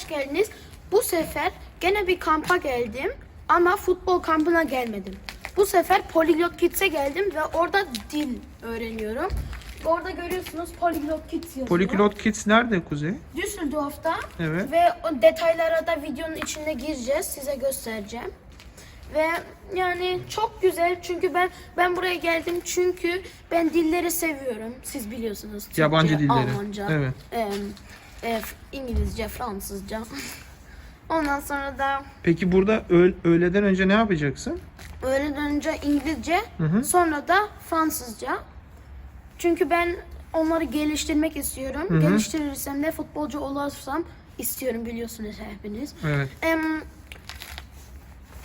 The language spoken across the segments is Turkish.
hoş geldiniz. Bu sefer gene bir kampa geldim ama futbol kampına gelmedim. Bu sefer Polyglot Kids'e geldim ve orada dil öğreniyorum. Orada görüyorsunuz Polyglot Kids yazıyor. Polyglot Kids nerede Kuzey? Düsseldorf'ta Evet. ve o detaylara da videonun içinde gireceğiz. Size göstereceğim. Ve yani çok güzel çünkü ben ben buraya geldim çünkü ben dilleri seviyorum. Siz biliyorsunuz. Türkçe, Yabancı dilleri. Almanca, Evet. em, e, İngilizce, Fransızca. Ondan sonra da Peki burada öğ- öğleden önce ne yapacaksın? öğleden önce İngilizce, Hı hı. sonra da Fransızca. Çünkü ben onları geliştirmek istiyorum. Geliştirirsem de futbolcu olursam istiyorum biliyorsunuz hepiniz. Evet. Em,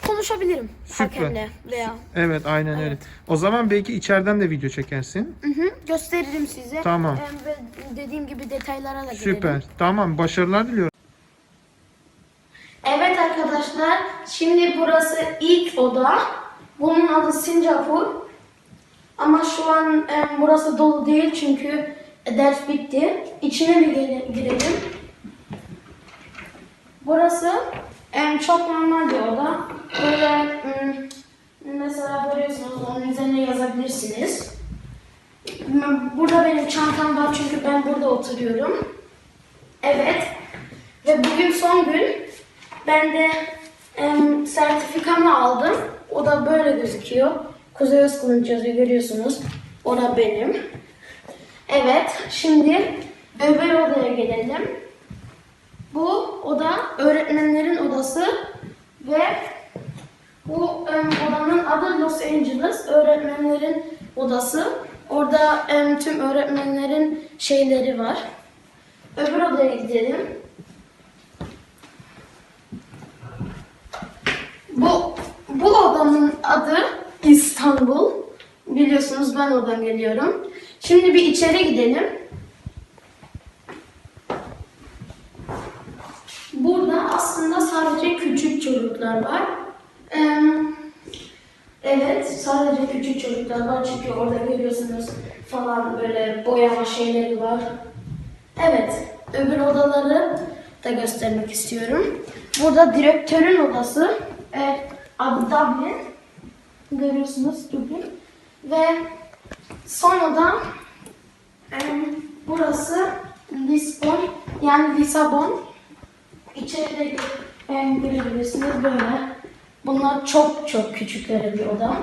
konuşabilirim Süper. hakemle veya Evet aynen öyle. Evet. O zaman belki içeriden de video çekersin. Hı hı, gösteririm size. Tamam. Em, ve dediğim gibi detaylara da girelim. Süper. Tamam başarılar diliyorum. Evet arkadaşlar, şimdi burası ilk oda. Bunun adı Singapur. Ama şu an em, burası dolu değil çünkü ders bitti. İçine bir girelim. Burası em, çok normal bir oda. Böyle mesela görüyorsunuz onun üzerine yazabilirsiniz. Burada benim çantam var çünkü ben burada oturuyorum. Evet. Ve bugün son gün. Ben de em, sertifikamı aldım. O da böyle gözüküyor. Kuzey Özkılınç yazıyor görüyorsunuz. O da benim. Evet. Şimdi öbür odaya gelelim. Bu oda öğretmenlerin odası ve bu em, odanın adı Los Angeles öğretmenlerin odası. Orada em, tüm öğretmenlerin şeyleri var. Öbür odaya gidelim. Bu bu odanın adı İstanbul. Biliyorsunuz ben oradan geliyorum. Şimdi bir içeri gidelim. Burada aslında sadece küçük çocuklar var. Ee, evet, sadece küçük çocuklar var çünkü orada görüyorsunuz falan böyle boyama şeyleri var. Evet, öbür odaları da göstermek istiyorum. Burada direktörün odası. Evet, adı Dublin. Görüyorsunuz Dublin. Ve son oda em, burası Lisbon yani Lisabon. İçeride em, görebilirsiniz böyle. Bunlar çok çok küçükleri bir oda.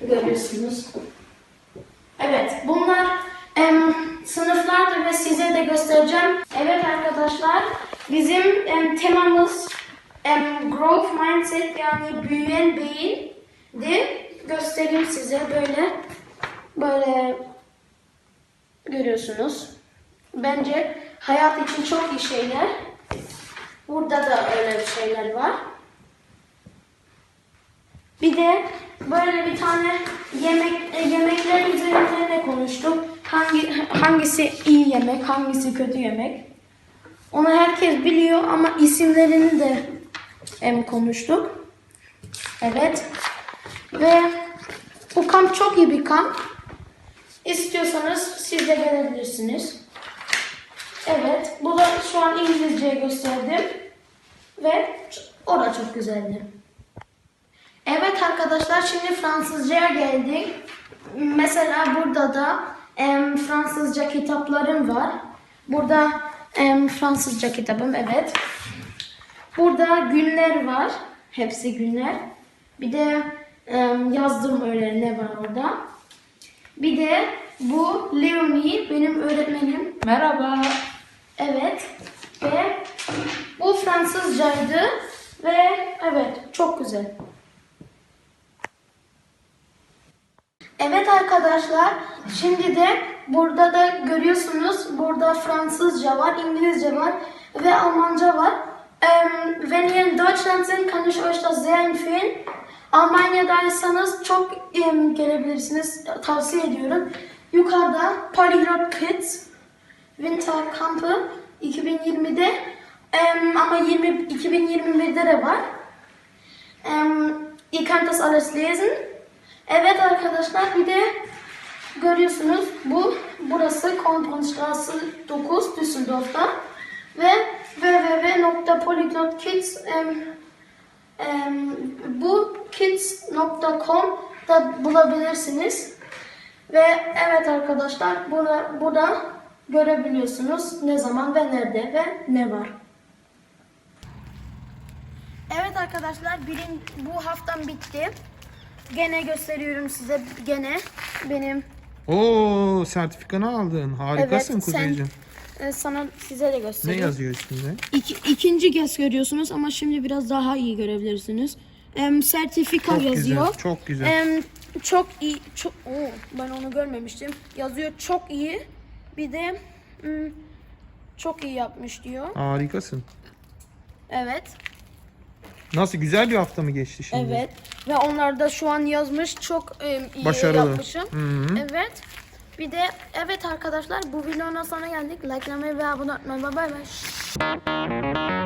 Görüyorsunuz. Evet, bunlar em, sınıflardır ve size de göstereceğim. Evet arkadaşlar, bizim em, temamız em, growth mindset yani büyüyen beyindi. Göstereyim size böyle. Böyle görüyorsunuz. Bence hayat için çok iyi şeyler. Burada da öyle şeyler var. Bir de böyle bir tane yemek e, yemekler üzerinde de konuştuk. Hangi hangisi iyi yemek, hangisi kötü yemek. Onu herkes biliyor ama isimlerini de em, konuştuk. Evet. Ve bu kamp çok iyi bir kamp. İstiyorsanız siz de gelebilirsiniz. Evet. Bu da şu an İngilizce gösterdim. Ve o da çok güzeldi. Evet arkadaşlar şimdi Fransızcaya geldik. Mesela burada da em, Fransızca kitaplarım var. Burada em, Fransızca kitabım evet. Burada günler var. Hepsi günler. Bir de em, yazdığım öyle ne var orada. Bir de bu Leonie benim öğretmenim. Merhaba. Evet. Ve bu Fransızcaydı. Ve evet çok güzel. Evet arkadaşlar, şimdi de burada da görüyorsunuz, burada Fransızca var, İngilizce var ve Almanca var. Ähm, wenn ihr in Deutschland sind, kann ich euch das sehr empfehlen. Almanya'daysanız çok em, gelebilirsiniz, tavsiye ediyorum. Yukarıda Polyglot Kids Winter Kampı 2020'de em, ama 20, 2021'de de var. Ähm, ihr könnt das alles lesen. Evet arkadaşlar bir de görüyorsunuz bu burası Kronprinzstraße 9 Düsseldorf'ta ve www.polyglotkids em, em, bu kids.com'da bulabilirsiniz. Ve evet arkadaşlar burada, burada görebiliyorsunuz ne zaman ve nerede ve ne var. Evet arkadaşlar birin, bu haftam bitti. Gene gösteriyorum size gene benim Oo sertifikanı aldın. Harikasın Evet, sen- Kuzeyciğim. e, sana size de Ne göstereyim. yazıyor üstünde? İki, ikinci kez görüyorsunuz ama şimdi biraz daha iyi görebilirsiniz. Em, sertifika Çok yazıyor. güzel. Çok güzel. Em, çok iyi. Çok, Oo, ben onu görmemiştim. Yazıyor çok iyi. Bir de hmm, çok iyi yapmış diyor. Harikasın. Evet. Nasıl güzel bir hafta mı geçti şimdi? Evet. Ve onlar da şu an yazmış çok em, iyi Başarılı. yapmışım. Hı hı. Evet. Bir de evet arkadaşlar bu videonun sonuna geldik. Likelamayı ve abone olmayı. Bay bay.